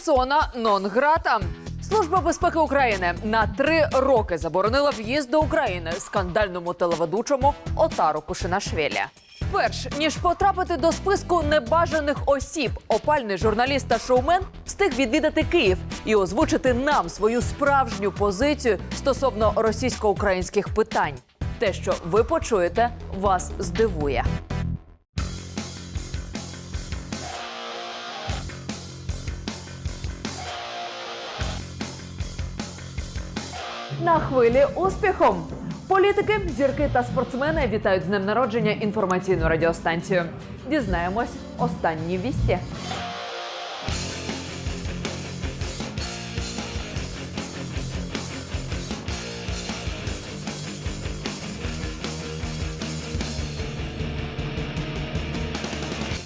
персона нон грата. Служба безпеки України на три роки заборонила в'їзд до України скандальному телеведучому Отару Кушинашвілі. Перш ніж потрапити до списку небажаних осіб, опальний журналіст та шоумен встиг відвідати Київ і озвучити нам свою справжню позицію стосовно російсько-українських питань. Те, що ви почуєте, вас здивує. На хвилі успіхом. Політики, зірки та спортсмени вітають з днем народження інформаційну радіостанцію. Дізнаємось останні вісті.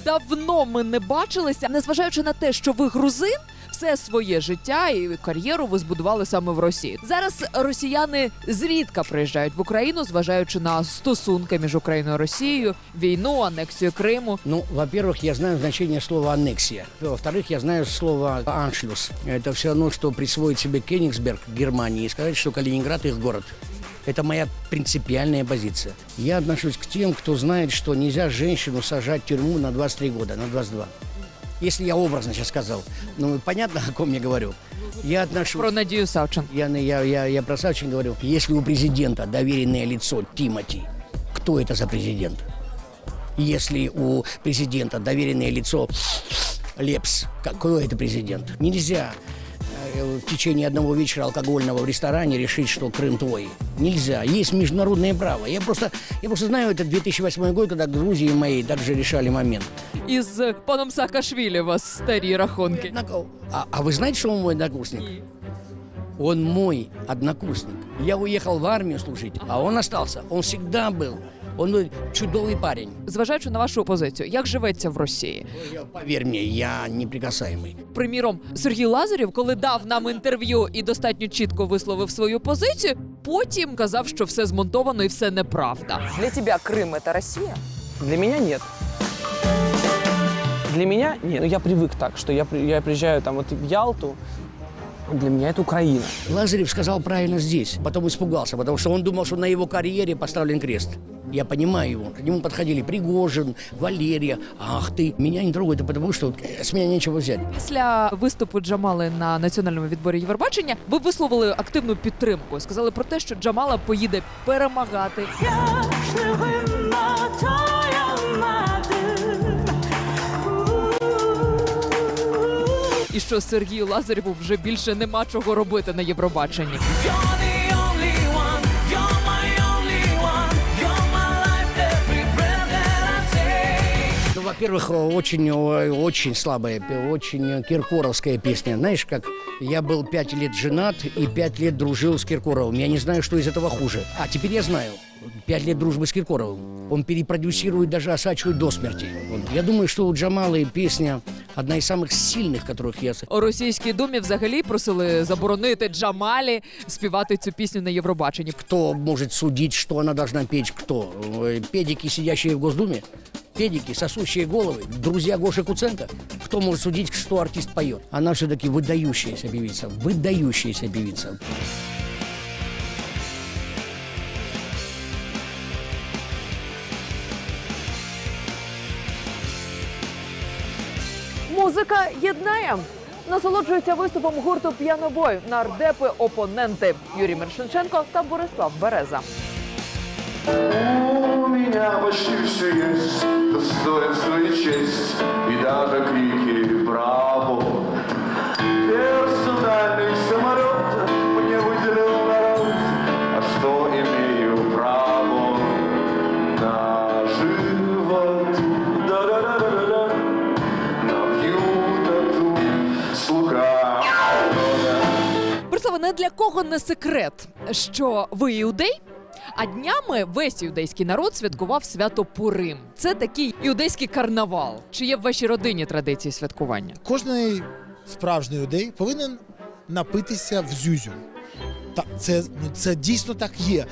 Давно ми не бачилися, незважаючи на те, що ви грузин Все своє життя і кар'єру ви збудували саме в Росії. Зараз росіяни зрідка приїжджають в Україну, зважаючи на стосунки між Україною і Росією, війну, анексію Криму. Ну, во-первых, я знаю значение слова аннексия. Во-вторых, я знаю слово аншлюс. Это все равно, что присвоить себе Кенигсберг Германии и сказать, что Калининград их город. Это моя принципиальная позиция. Я отношусь к тем, кто знает, что нельзя женщину сажать в тюрьму на 23 года, на 22. Если я образно сейчас сказал. Ну, понятно, о ком я говорю. Я отношусь... Про Надію Савченко. Я, я, я, я про Савчин говорю. Если у президента доверенное лицо Тимати, кто это за президент? Если у президента доверенное лицо Лепс, какой это президент? Нельзя э, в течение одного вечера алкогольного в ресторане решить, что Крым твой. Нельзя. Есть международное право. Я просто, я просто знаю, это 2008 год, когда Грузии моей также решали момент. Із паном Саакашвілі у вас старі рахунки. Однако- А, а вы знаете, что он мой однокурсник? Он мой однокурсник. Я уехал в армию служить, а он остался. Он всегда был. Он ну, чудовый парень. Зважаючи на вашу позицію, як живеться в Росії? Поверь мне, я неприкасаемый. Приміром, Сергій Лазарєв, коли дав нам інтерв'ю і достатньо чітко висловив свою позицію, потім казав, що все змонтовано і все неправда. Для тебя Крым это Россия? Для меня нет. Для меня нет. Ну, я привык так, что я, при- я приезжаю там вот в Ялту, для меня это Украина. Лазарев сказал правильно здесь, потом испугался, потому что он думал, что на его карьере поставлен крест. Я понимаю его. К нему подходили Пригожин, Валерия. Ах ты, меня не трогай, это потому что э, с меня нечего взять. Після виступу Джамали на національному відборі Євробачення ви висловили активну підтримку. Сказали про те, що Джамала поїде перемагати. І що Сергію Лазарєву вже більше нема чого робити на Євробаченні. Ну, во-первых, очень, э, очень слабая, пе- очень киркоровская песня. Знаешь, как я был пять лет женат и пять лет дружил с Киркоровым. Я не знаю, что из этого хуже. А теперь я знаю. Пять лет дружбы с Киркоровым. Он перепродюсирует даже Осачу до смерти. Вот. Я думаю, что у Джамалы песня одна из самых сильных, которых я... с- У російській думі взагалі просили заборонити Джамалі співати цю пісню на Євробаченні. Кто может судить, что она должна петь? Кто? Э, Педики, сидящие в Госдуме? Педики, сосущие головы, друзья Гоши Куценко. Кто может судить, что артист поет? Она все-таки выдающаяся певица, выдающаяся певица. Музика єднає. Насолоджується виступом гурту П'янобой нардепи опоненти Юрій Мершенченко та Борислав Береза. У мене и для кого не секрет, що ви іудей. А днями весь іудейський народ святкував свято Пурим. Це такий іудейський карнавал. Чи є в вашій родині традиції святкування? Кожний справжній юдей повинен напитися в зюзю. Та це ну це дійсно так є.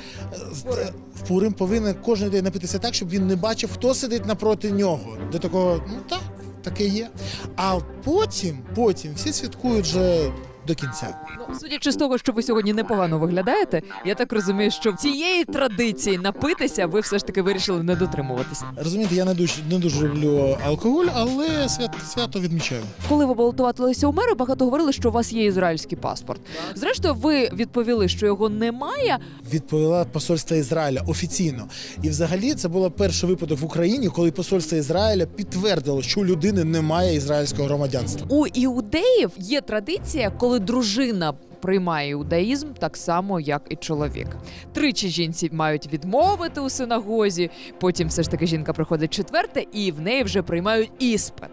Е, В Пурим повинен кожен день напитися так, щоб він не бачив, хто сидить напроти нього. До такого, ну так, таке є. А потім, потім всі святкують вже до кінця. Ну, судячи з того, що ви сьогодні непогано виглядаєте, я так розумію, що цієї традиції напитися ви все ж таки вирішили не дотримуватися. Розумієте, я не дуже не дуже люблю алкоголь, але свят, свято відмічаю. Коли ви балотувалися у мери, багато говорили, що у вас є ізраїльський паспорт. Зрештою, ви відповіли, що його немає. Відповіла посольство Ізраїля офіційно. І взагалі це був перший випадок в Україні, коли посольство Ізраїля підтвердило, що у людини немає ізраїльського громадянства. У іудеїв є традиція, коли дружина. Приймає іудаїзм так само, як і чоловік. Тричі жінці мають відмовити у синагозі. Потім все ж таки жінка приходить четверте, і в неї вже приймають іспит.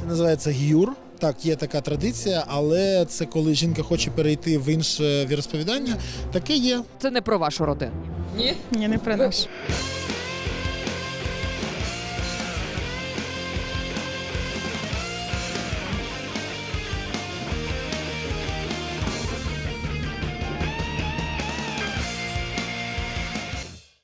Це називається гюр. Так, є така традиція, але це коли жінка хоче перейти в інше віросповідання. Таке є. Це не про вашу родину. Ні, не про наш.